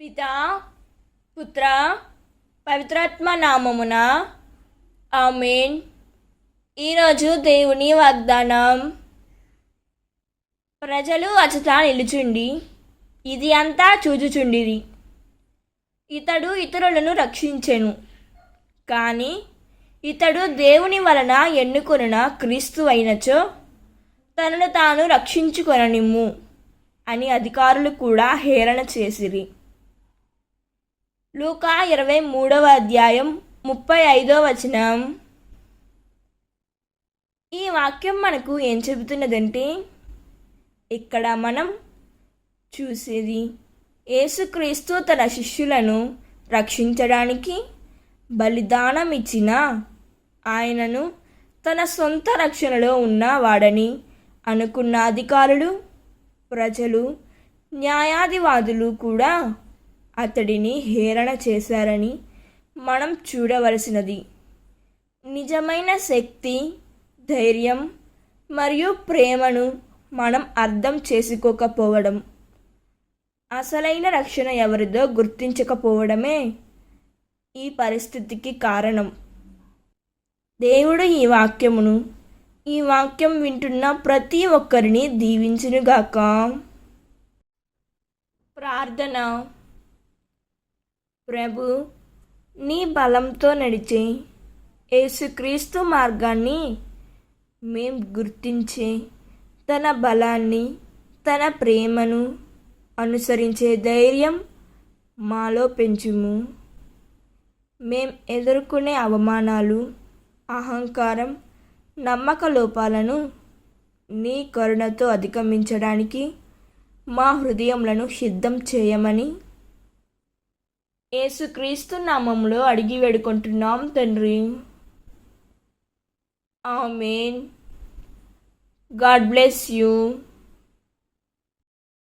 పితా పుత్ర పవిత్రాత్మ నామమున. ఆమెన్. ఈరోజు దేవుని వాగ్దానం. ప్రజలు అచట నిలుచుండి ఇది అంతా చూచుచుండిరి. ఇతడు ఇతరులను రక్షించెను. కానీ ఇతడు దేవుని వలన ఎన్నుకొనిన క్రీస్తు అయినచో తనను తాను రక్షించుకొననిమ్ము అని అధికారులు కూడా హేళన చేసిరి. లూకా ఇరవై మూడవ అధ్యాయం ముప్పై ఐదో వచనం. ఈ వాక్యం మనకు ఏం చెబుతున్నదంటే ఇక్కడ మనం చూసేది యేసుక్రీస్తు తన శిష్యులను రక్షించడానికి బలిదానం ఇచ్చిన ఆయనను తన సొంత రక్షణలో ఉన్నవాడని అనుకున్న అధికారులు ప్రజలు న్యాయాధివాదులు కూడా అతడిని హేరణ చేశారని మనం చూడవలసినది. నిజమైన శక్తి ధైర్యం మరియు ప్రేమను మనం అర్థం చేసుకోకపోవడం. అసలైన రక్షణ ఎవరిదో గుర్తించకపోవడమే ఈ పరిస్థితికి కారణం. దేవుడు ఈ వాక్యమును ఈ వాక్యం వింటున్న ప్రతి ఒక్కరిని దీవించునుగాక. ప్రార్థన. ప్రభు నీ బలంతో నడిచే యేసుక్రీస్తు మార్గాన్ని మేం గుర్తించే తన బలాన్ని తన ప్రేమను అనుసరించే ధైర్యం మాలో పెంచుము. మేం ఎదుర్కొనే అవమానాలు అహంకారం నమ్మక లోపాలను నీ కరుణతో అధిగమించడానికి మా హృదయములను సిద్ధం చేయమని యేసుక్రీస్తు నామంలో అడిగి వేడుకుంటున్నాం తండ్రి. ఆమెన్. God bless you.